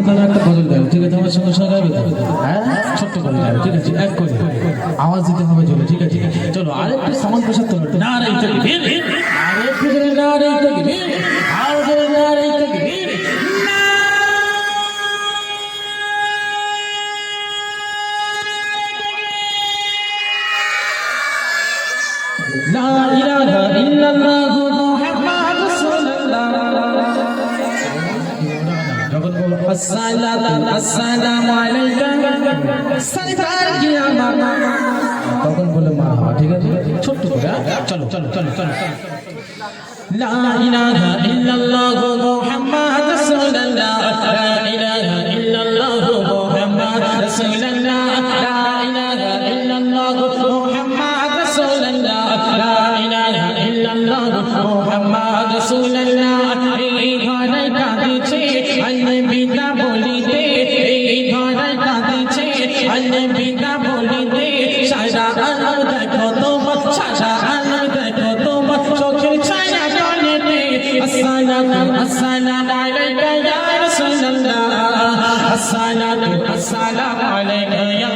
তাহলে একটা গজল গাইবে ঠিক আছে আমার সঙ্গে সঙ্গে গাইবে হ্যাঁ? ছোট্ট করে গাইবে ঠিক আছে এক করে আওয়াজ দিতে হবে চলো ঠিক আছে। চলো আরেকটু সামান পোশাক তোলো না রে তকবীর আরেকটু জোরে না রে তকবীর আর জোরে না রে তকবীর তখন বলে মা ঠিক আছে ছোট্ট করে? চলো চলো চলো চলো ইলাহা ইল্লাল্লাহ মুহাম্মাদুর রাসূলুল্লাহ লা ইলাহা ইল্লাল্লাহ মুহাম্মাদুর রাসূলুল্লাহ লা ইলাহা ইল্লাল্লাহ السلام السلام عليك يا رسول الله السلام السلام عليك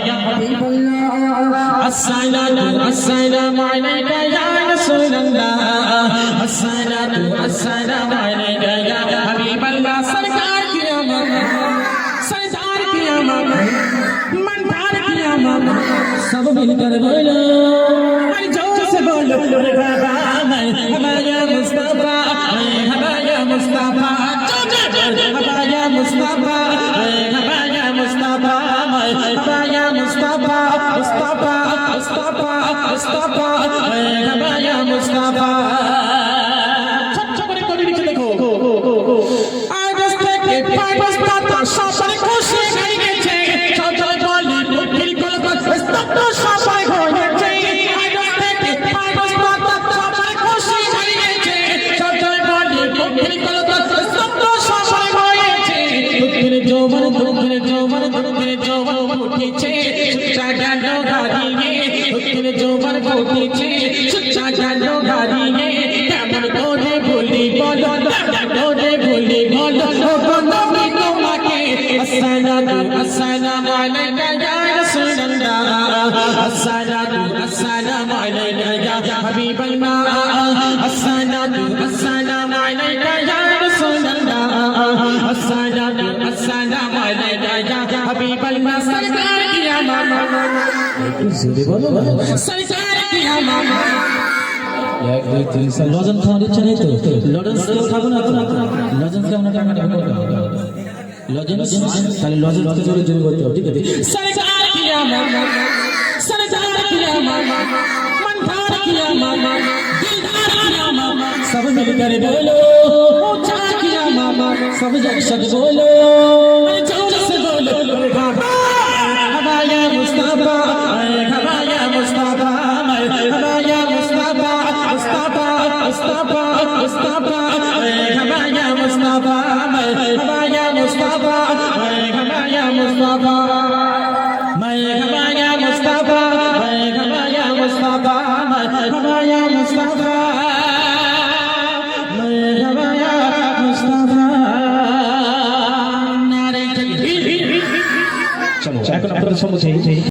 يا حبيب الله السلام السلام عليك يا رسول الله السلام السلام عليك يا حبيب الله سرکار کی امام سرکار کی امام منڈار کی امام سب مل کر بولو جو سے بولو بابا ہمارا Mustafa Haba ya Mustafa Haba ya Mustafa Haba ya Mustafa Mustafa Mustafa Mustafa Haba ya Mustafa দুঃখের জোবর দুঃখের জোবর উঠেছে সুচ্চা গেল গাড়িয়ে। দুঃখের জোবর উঠেছে সুচ্চা গেল গাড়িয়ে। কেমন করে বলি বলো, কেমন করে বলি বলো। ও নবী তোমাকে আসসালাতু আসসালামু আলাইকা ইয়া রাসূলুল্লাহ আসসালাতু আসসালামু আলাইকা ইয়া হাবিবাল্লাহ আসসালাতু আসসালামু আলাইকা ইয়া রাসূলুল্লাহ আসসালামু ইয়া হাবিবাল্লাহ সরকার কি আমার সরকার কি আমার এক দুই তিন চার লজেন্স খাওয়ার ইচ্ছা নেই তো লজেন্স কেউ খাবো না তো লজেন্স কেমন টাকা নেবে লজেন্স তাহলে লজেন্স জোরে জোরে বলতে হবে ঠিক আছে সরকার কিয়া মামা সরকার কিয়া মামা मनदार किया मामा दिलदार किया मामा सब मिलकर बोलो ऊंचा किया मामा सब जग सग बोलो مصطفى مصطفى مصطفى مصطفى এখন আপনাদের সম্মুখে